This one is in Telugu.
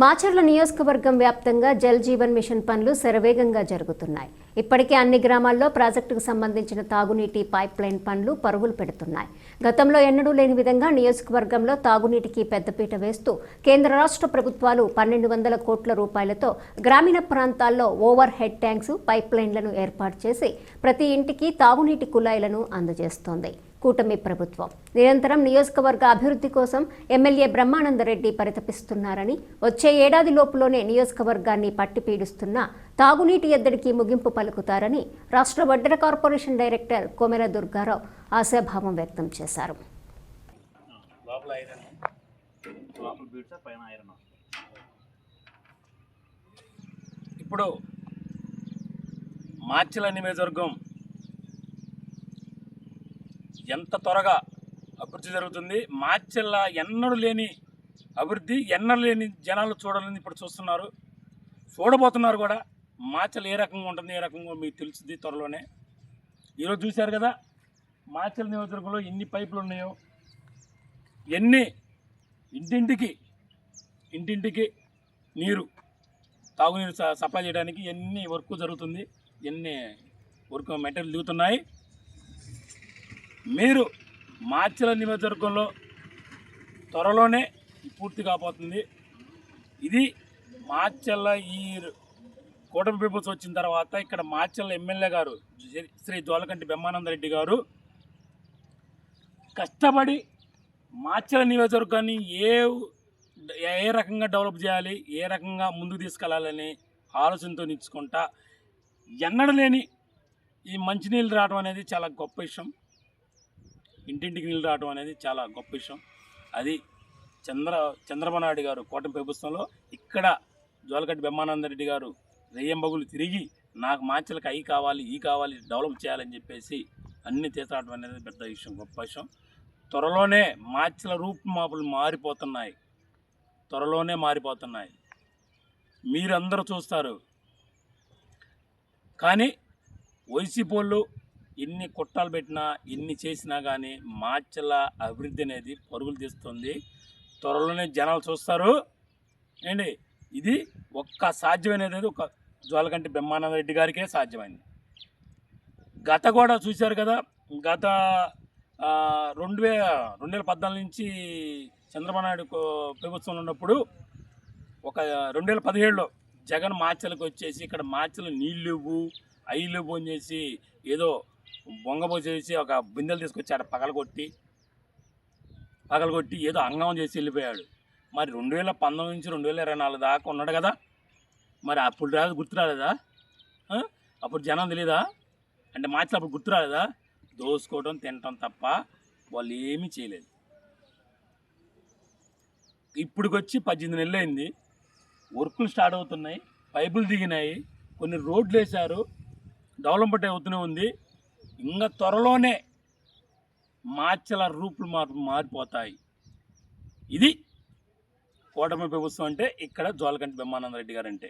మాచర్ల నియోజకవర్గం వ్యాప్తంగా జల్ జీవన్ మిషన్ పనులు శరవేగంగా జరుగుతున్నాయి. ఇప్పటికే అన్ని గ్రామాల్లో ప్రాజెక్టుకు సంబంధించిన తాగునీటి పైప్ లైన్ పనులు పరుగులు పెడుతున్నాయి. గతంలో ఎన్నడూ లేని విధంగా నియోజకవర్గంలో తాగునీటికి పెద్దపీట వేస్తూ కేంద్ర రాష్ట్ర ప్రభుత్వాలు పన్నెండు వందల కోట్ల రూపాయలతో గ్రామీణ ప్రాంతాల్లో ఓవర్ హెడ్ ట్యాంక్స్ పైప్ లైన్లను ఏర్పాటు చేసి ప్రతి ఇంటికి తాగునీటి కుళాయిలను అందజేస్తోంది. కూటమి ప్రభుత్వం. నిరంతరం నియోజకవర్గ అభివృద్ధి కోసం ఎమ్మెల్యే బ్రహ్మానందరెడ్డి పరితపిస్తున్నారని వచ్చే ఏడాది లోపులోనే నియోజకవర్గాన్ని పట్టిపీడుస్తున్న తాగునీటి ఎద్దడికి ముగింపు పలుకుతారని రాష్ట్ర వడ్డర కార్పొరేషన్ డైరెక్టర్ కోమెర దుర్గారావు ఆశాభావం వ్యక్తం చేశారు. ఇప్పుడు మార్చిల నియోజకవర్గం ఎంత త్వరగా అభివృద్ధి జరుగుతుంది? మార్చిల్ల ఎన్నడూ లేని అభివృద్ధి ఎన్నడూ లేని జనాలు చూడాలని ఇప్పుడు చూస్తున్నారు. చూడబోతున్నారు కూడా మార్చలు ఏ రకంగా ఉంటుంది ఏ రకంగా మీకు తెలుస్తుంది త్వరలోనే. ఈరోజు చూశారు కదా మార్చల నియోజకవర్గంలో ఎన్ని పైపులు ఉన్నాయో ఎన్ని ఇంటింటికి ఇంటింటికి నీరు తాగునీరు స- సప్లై చేయడానికి ఎన్ని వర్క్ జరుగుతుంది ఎన్ని వర్క్ మెటీరియల్ దిగుతున్నాయి మీరు మార్చిల నియోజకవర్గంలో త్వరలోనే పూర్తి కాబోతుంది. ఇది మార్చెల్ల ఈ కూటమి పీపుల్స్ వచ్చిన తర్వాత ఇక్కడ మార్చెల్ల ఎమ్మెల్యే గారు శ్రీ- జోలకంటి బ్రహ్మానందరెడ్డి గారు కష్టపడి మార్చెల నియోజకవర్గాన్ని ఏ ఏ రకంగా డెవలప్ చేయాలి ఏ రకంగా ముందుకు తీసుకెళ్ళాలని ఆలోచనతో నిచ్చుకుంటా ఎన్నడలేని ఈ మంచినీళ్ళు రావడం అనేది చాలా గొప్ప విషయం. ఇంటింటికి నీళ్ళు రావడం అనేది చాలా గొప్ప విషయం. అది చంద్ర చంద్రబాబు నాయుడు గారు కూటమి ప్రభుత్వంలో ఇక్కడ జోలగడ్డ బ్రహ్మానందరెడ్డి గారు రెయ్యంబగులు తిరిగి నాకు మార్చలకు అవి కావాలి ఈ కావాలి డెవలప్ చేయాలని చెప్పేసి అన్ని తీసుకురావడం అనేది పెద్ద విషయం గొప్ప విషయం. త్వరలోనే మాచల రూపుమాపులు మారిపోతున్నాయి. త్వరలోనే మారిపోతున్నాయి. మీరందరూ చూస్తారు. కానీ వైసీపోళ్ళు ఎన్ని కుట్టాలు పెట్టినా ఎన్ని చేసినా కానీ మార్చల అభివృద్ధి అనేది పరుగులు తీస్తుంది. త్వరలోనే జనాలు చూస్తారు. ఏంటి? ఇది ఒక్క సాధ్యమైనది ఒక జ్వాలకంటి బ్రహ్మానంద రెడ్డి గారికే సాధ్యమైంది. గత కూడా చూశారు కదా గత రెండు వే రెండు వేల పద్నాలుగు నుంచి చంద్రబాబు నాయుడు ప్రభుత్వంలో ఉన్నప్పుడు ఒక రెండు వేల పదిహేడులో జగన్ మార్చలకు వచ్చేసి ఇక్కడ మార్చలు నీళ్ళు ఇవ్వు అయ్యి లేవు అని చేసి ఏదో బొంగబోసేసి ఒక బిందెలు తీసుకొచ్చాడు పగలగొట్టి పగలగొట్టి ఏదో అంగం చేసి వెళ్ళిపోయాడు. మరి రెండు వేల పంతొమ్మిది నుంచి రెండు వేల ఇరవై నాలుగు దాకా ఉన్నాడు కదా? మరి అప్పుడు రాదు గుర్తు రాలేదా? అప్పుడు జనం తెలియదా అంటే మార్చలు అప్పుడు గుర్తు రాలేదా? దోసుకోవడం తినటం తప్ప వాళ్ళు ఏమీ చేయలేదు. ఇప్పటికొచ్చి పద్దెనిమిది నెలలు అయింది. వర్కులు స్టార్ట్ అవుతున్నాయి పైపులు దిగినాయి కొన్ని రోడ్లు వేశారు డెవలప్మెంట్ అవుతూనే ఉంది. ఇంకా త్వరలోనే మార్చల రూపులు మార్ మారిపోతాయి. ఇది కూటమి ప్రభుత్వం అంటే ఇక్కడ జోలకంటి బ్రహ్మానంద రెడ్డి గారు అంటే